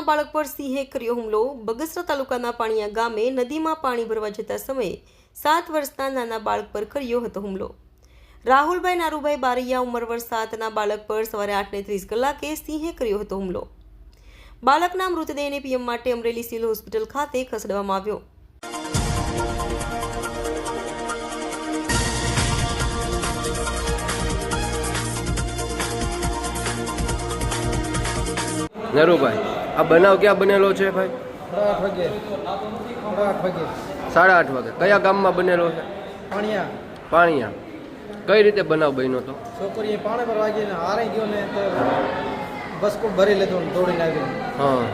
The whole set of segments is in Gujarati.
વર્ષના બાળક પર સિંહે કર્યો હુમલો. બગસરા તાલુકાના પાણીયા ગામે નદીમાં પાણી ભરવા જતા સમયે સાત વર્ષના નાના બાળક પર કર્યો હતો હુમલો. રાહુલભાઈ નારુભાઈ બારૈયા ઉંમર વર્ષ સાતના બાળક પર સવારે આઠને ત્રીસ કલાકે સિંહે કર્યો હતો હુમલો. બાળકના મૃતદેહને પીએમ માટે અમરેલી સિવિલ હોસ્પિટલ ખાતે ખસેડવામાં આવ્યો. નરુભાઈ આ બનાવ ક્યાં બનેલો છે ભાઈ? સાડા આઠ વાગે. કયા ગામમાં બનેલો છે? પાણીયા. પાણીયા. કઈ રીતે બનાવ બન્યો તો? છોકરીએ પાણી પર વાગીને હારે ગયો ને તો બસકો ભરી ને દોડીને આવી હા.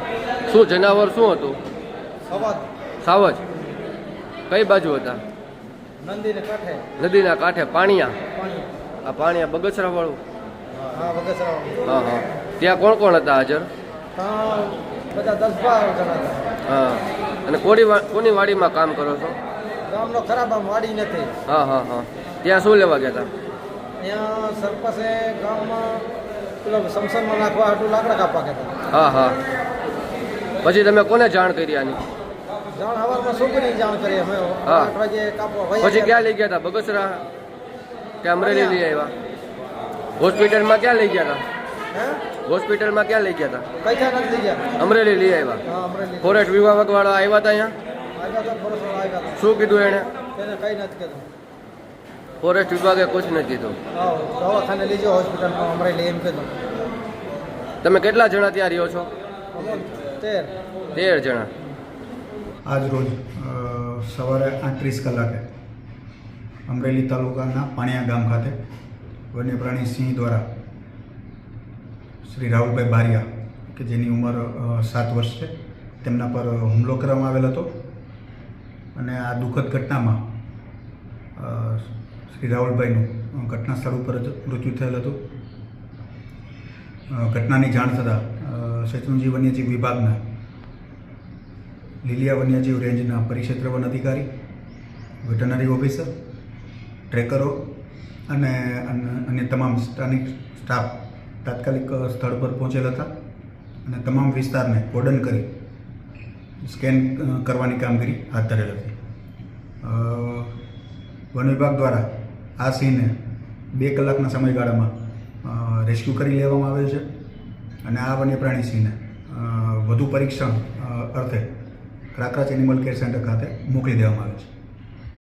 શું જનાવર શું હતું? સાવજ સાવજ. કઈ બાજુ હતા? નંદીને કાંઠે. નદીના કાંઠે. પાણીયા? આ પાણીયા બગસરા વાળું હા વગસરા હા હા. ત્યાં કોણ કોણ હતા હાજર? બધા દસ બાર જણા હતા હા અને વા- કોની વાડીમાં કામ કરો છો? ગામનો ખરાબ આમ વાડી નથી. હા હા હા. ત્યાં શું લેવા ગયા હતા ત્યાં સરપંચે ગામમાં પેલો સમસનમાં નાખવા હાટું લાકડા કાપવા કહેતા હા હા. પછી તમે કોને જાણ કરી આની? જાણ હવારમાં છોકરી જાણ કરી અમે. હા. આઠ વાગે કાપવા પછી ક્યાં લઈ ગયા હતા બગસરા? કે અમરેલી લઈ આવ્યા? હોસ્પિટલમાં ક્યાં લઈ ગયા હતા હોસ્પિટલમાં ક્યાં લઈ ગયા હતા કઈ ક્યાં લઈ ગયા અમરેલી લઈ આવ્યા. ફોરેસ્ટ વિભાગ વાળા આવ્યા હતા. અહીંયા શું કીધું એણે? તેને કઈ નથી કીધું. ફોરેસ્ટ વિભાગે કુછ નથી કીધું. દવાખાને લઈ જાઓ હોસ્પિટલમાં અમરેલી એમ કીધું. તમે કેટલા જણા ત્યાં રહ્યો છો? તેર. તેર જણા. આજ રોજ સવારે આઠત્રીસ કલાકે અમરેલી તાલુકાના પાણીયા ગામ ખાતે વન્યપ્રાણી સિંહ દ્વારા શ્રી રાહુલભાઈ બારિયા, કે જેની ઉંમર સાત વર્ષ છે, તેમના પર હુમલો કરવામાં આવેલ હતો. અને આ દુઃખદ ઘટનામાં શ્રી રાહુલભાઈનું ઘટના સ્થળ ઉપર જ મૃત્યુ થયેલ હતું. ઘટનાની જાણ થતાં શેત્રુંજી વન્યજીવ વિભાગના, લીલિયા વન્યજીવ રેન્જના પરિક્ષેત્ર વન અધિકારી વેટનરી ઓફિસર, ટ્રેકરો અને, અન્ય તમામ સ્થાનિક સ્ટાફ તાત્કાલિક સ્થળ પર પહોંચેલ હતા અને તમામ વિસ્તારને કોર્ડન કરી, સ્કેન કરવાની કામગીરી હાથ ધરેલ હતી. વન વિભાગ દ્વારા આ સિંહને બે કલાકના સમયગાળામાં રેસ્ક્યુ કરી લેવામાં આવેલ છે અને આ વન્ય પ્રાણી સિંહને વધુ પરીક્ષણ અર્થે ક્રાકરાચ એનિમલ કેર સેન્ટર ખાતે મોકલી દેવામાં આવે છે.